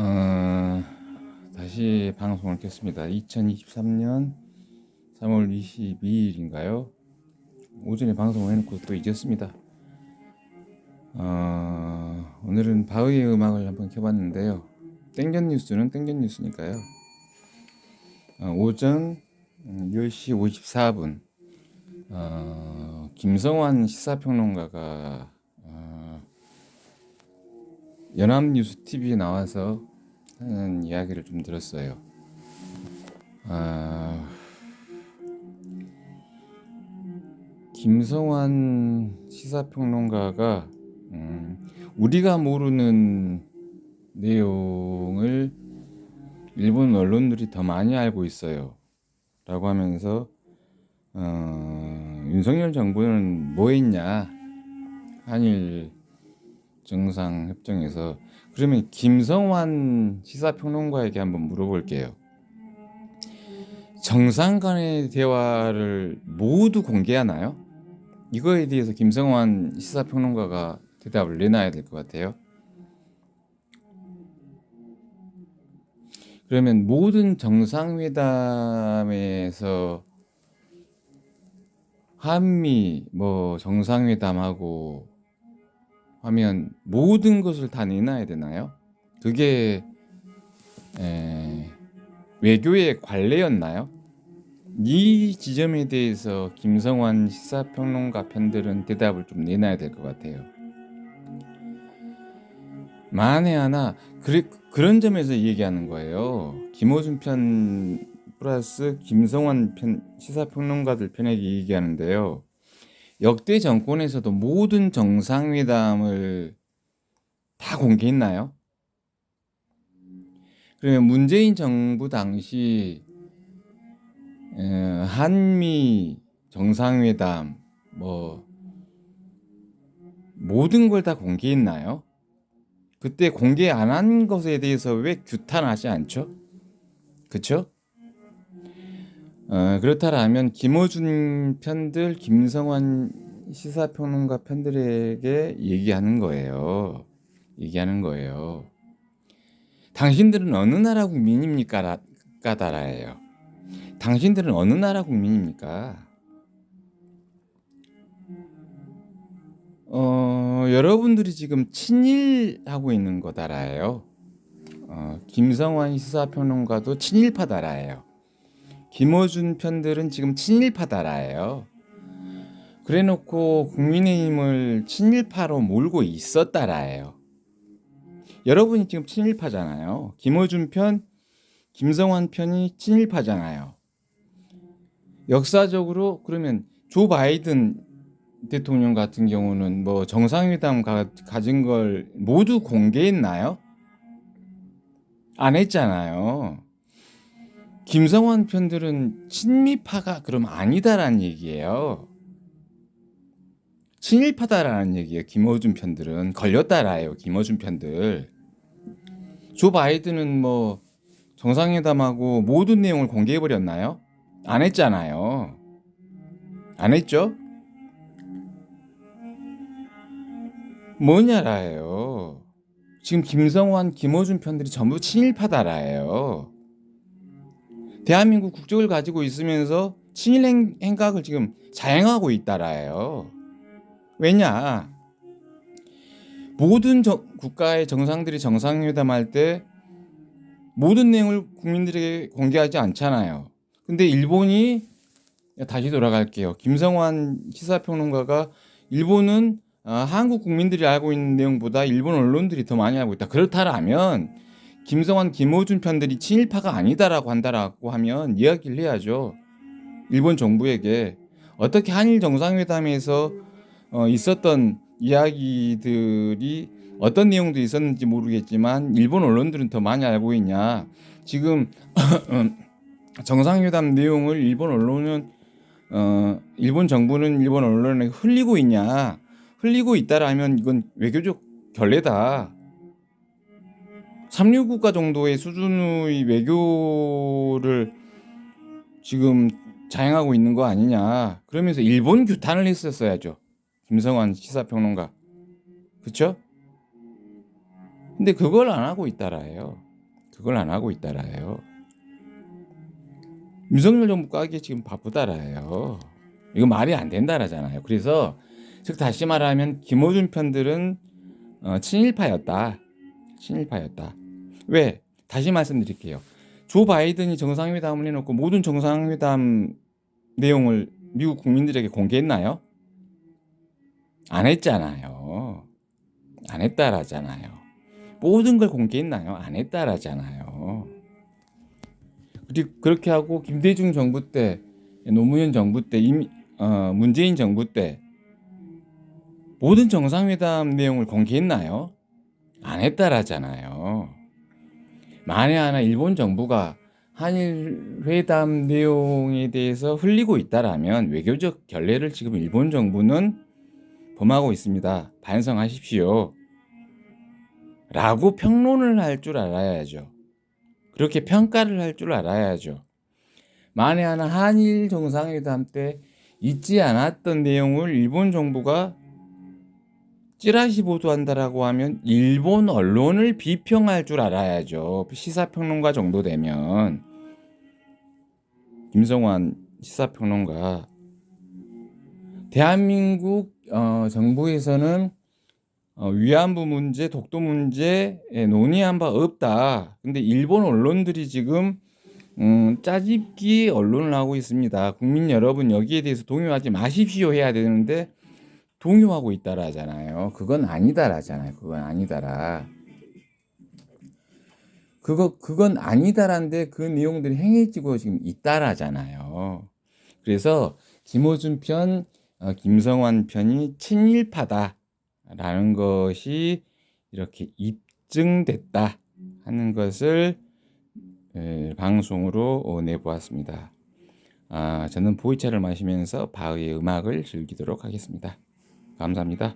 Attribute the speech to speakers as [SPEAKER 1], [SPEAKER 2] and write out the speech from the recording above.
[SPEAKER 1] 어, 다시 방송을 켰습니다. 2023년 3월 22일인가요? 오전에 방송을 해놓고 또 잊었습니다. 어, 오늘은 바흐의 음악을 한번 켜봤는데요. 땡전 뉴스는 땡전 뉴스니까요. 어, 오전 음, 10시 54분 어, 김성환 시사평론가가 어, 연합뉴스 TV에 나와서 하는 이야기를 좀 들었어요. 아, 김성환 시사평론가가 음, 우리가 모르는 내용을 일본 언론들이 더 많이 알고 있어요. 라고 하면서 어, 윤석열 정부는 뭐 했냐 한일 정상 협정에서 그러면 김성환 시사평론가에게 한번 물어볼게요. 정상 간의 대화를 모두 공개하나요? 이거에 대해서 김성환 시사평론가가 대답을 내놔야 될 것 같아요. 그러면 모든 정상회담에서 한미 뭐 정상회담하고 하면 모든 것을 다 내놔야 되나요? 그게 에, 외교의 관례였나요? 이 지점에 대해서 김성환 시사평론가 편들은 대답을 좀 내놔야 될 것 같아요. 만에 하나 그래, 그런 점에서 얘기하는 거예요. 김호준 편 플러스 김성환 편 시사평론가들 편에게 얘기하는데요. 역대 정권에서도 모든 정상회담을 다 공개했나요? 그러면 문재인 정부 당시 한미 정상회담 뭐 모든 걸 다 공개했나요? 그때 공개 안 한 것에 대해서 왜 규탄하지 않죠? 그쵸? 어, 그렇다면 김어준 편들, 김성환 시사평론가 편들에게 얘기하는 거예요. 얘기하는 거예요. 당신들은 어느 나라 국민입니까? 까다라예요. 당신들은 어느 나라 국민입니까? 어, 여러분들이 지금 친일하고 있는 거다라예요. 어, 김성환 시사평론가도 친일파다라예요. 김어준 편들은 지금 친일파다라예요. 그래놓고 국민의힘을 친일파로 몰고 있었다라예요. 여러분이 지금 친일파잖아요. 김어준 편, 김성환 편이 친일파잖아요. 역사적으로 그러면 조 바이든 대통령 같은 경우는 뭐 정상회담 가, 가진 걸 모두 공개했나요? 안 했잖아요. 김성환 편들은 친미파가 그럼 아니다라는 얘기예요. 친일파다라는 얘기예요. 김어준 편들은 걸렸다라요. 김어준 편들. 조 바이든은 뭐 정상회담하고 모든 내용을 공개해 버렸나요? 안 했잖아요. 안 했죠? 뭐냐라예요. 지금 김성환, 김어준 편들이 전부 친일파다라예요. 대한민국 국적을 가지고 있으면서 친일 행, 행각을 지금 자행하고 있다라예요. 왜냐? 모든 저, 국가의 정상들이 정상회담할 때 모든 내용을 국민들에게 공개하지 않잖아요. 근데 일본이 다시 돌아갈게요. 김성환 시사평론가가 일본은 아, 한국 국민들이 알고 있는 내용보다 일본 언론들이 더 많이 알고 있다. 그렇다라면 김성환, 김호준 편들이 친일파가 아니다라고 한다라고 하면 이야기를 해야죠. 일본 정부에게 어떻게 한일 정상회담에서 어, 있었던 이야기들이 어떤 내용도 있었는지 모르겠지만 일본 언론들은 더 많이 알고 있냐. 지금 정상회담 내용을 일본 언론은 어, 일본 정부는 일본 언론에 흘리고 있냐. 흘리고 있다라면 이건 외교적 결례다. 삼류 국가 정도의 수준의 외교를 지금 자행하고 있는 거 아니냐. 그러면서 일본 규탄을 했었어야죠. 김성환 시사평론가. 그쵸? 근데 그걸 안 하고 있다라예요. 그걸 안 하고 있다라요. 윤석열 정부 까기 지금 바쁘다라요. 이거 말이 안 된다라잖아요. 그래서 즉 다시 말하면 김호준 편들은 어, 친일파였다. 친일파였다. 왜? 다시 말씀드릴게요. 조 바이든이 정상회담을 해놓고 모든 정상회담 내용을 미국 국민들에게 공개했나요? 안 했잖아요. 안 했다라잖아요. 모든 걸 공개했나요? 안 했다라잖아요. 그리고 그렇게 하고 김대중 정부 때, 노무현 정부 때, 임, 어, 문재인 정부 때 모든 정상회담 내용을 공개했나요? 안 했다라잖아요. 만에 하나 일본 정부가 한일 회담 내용에 대해서 흘리고 있다라면 외교적 결례를 지금 일본 정부는 범하고 있습니다. 반성하십시오. 라고 평론을 할 줄 알아야죠. 그렇게 평가를 할 줄 알아야죠. 만에 하나 한일 정상회담 때 잊지 않았던 내용을 일본 정부가 찌라시 보도한다라고 하면 일본 언론을 비평할 줄 알아야죠. 시사평론가 정도 되면 김성환 시사평론가 대한민국 어, 정부에서는 어, 위안부 문제, 독도 문제에 논의한 바 없다. 근데 일본 언론들이 지금 음, 짜집기 언론을 하고 있습니다. 국민 여러분 여기에 대해서 동요하지 마십시오 해야 되는데 동요하고 있다라잖아요. 그건 아니다라잖아요. 그건 아니다라. 그거 그건 아니다란데 그 내용들이 행해지고 지금 있다라잖아요. 그래서 김호준 편, 어, 김성환 편이 친일파다라는 것이 이렇게 입증됐다 하는 것을 에, 방송으로 어, 내보았습니다. 아, 저는 보이차를 마시면서 바흐의 음악을 즐기도록 하겠습니다. 감사합니다.